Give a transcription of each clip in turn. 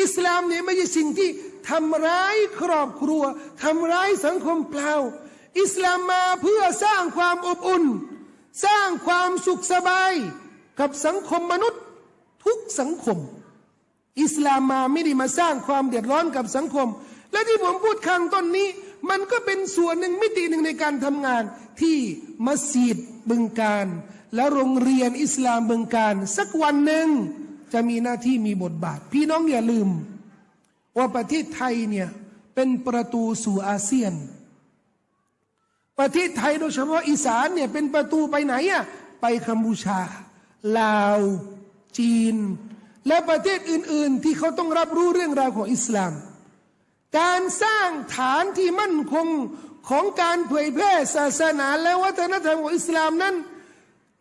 อิสลามเนี่ยไม่ใช่สิ่งที่ทำร้ายครอบครัวทำร้ายสังคมเปล่า อิสลามมาเพื่อสร้างความอบอุ่น สร้างความสุขสบายกับสังคมมนุษย์ทุกสังคม อิสลามมาไม่ได้มาสร้างความเดือดร้อนกับสังคม และที่ผมพูดข้างต้นนี้ มันก็เป็นส่วนหนึ่งมิติหนึ่งในการทำงานที่มัสยิดบึงการ และโรงเรียนอิสลามบึงการ สักวันหนึ่ง จะมีหน้าที่มีบทบาท พี่น้องอย่าลืม ว่าประเทศไทยเนี่ยเป็นประตูสู่อาเซียน ประเทศไทยโดยเฉพาะอีสานเนี่ยเป็นประตูไปไหนอะไปกัมพูชา ลาว จีน และประเทศอื่น ๆ ที่เขาต้องรับรู้เรื่องราวของอิสลาม การสร้างฐานที่มั่นคงของการเผยแพร่ศาสนาและวัฒนธรรมของอิสลามนั้น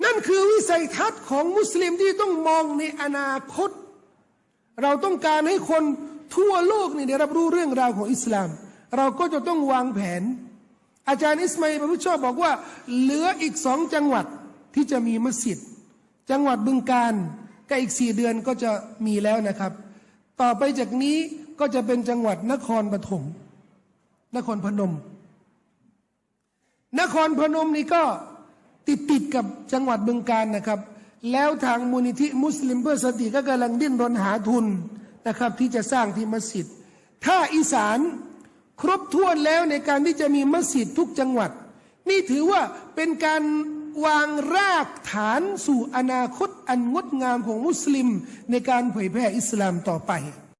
นั่นคือวิสัยทัศน์ของมุสลิมที่ต้องมองในอนาคต เราต้องการให้คนทั่วโลกนี่ได้รับรู้เรื่องราวของอิสลาม เราก็จะต้องวางแผน อาจารย์อิสมาอิลประพุทธชอบบอกว่า เหลืออีกสองจังหวัดที่จะมีมัสยิด จังหวัดบึงการก็อีกสี่เดือนก็จะมีแล้วนะครับ ต่อไปจากนี้ก็จะเป็นจังหวัดนครปฐมนครพนม นครพนมนี่ก็ ติดติดกับจังหวัดบึงการนะครับ แล้วทางมูลนิธิมุสลิมเพื่อสติก็กำลังดิ้นรนหาทุนนะครับ ที่จะสร้างที่มัสยิดถ้าอีสานครบถ้วนแล้วในการที่จะมีมัสยิดทุกจังหวัด นี่ถือว่าเป็นการวางรากฐานสู่อนาคตอันงดงามของมุสลิมในการเผยแพร่อิสลามต่อไป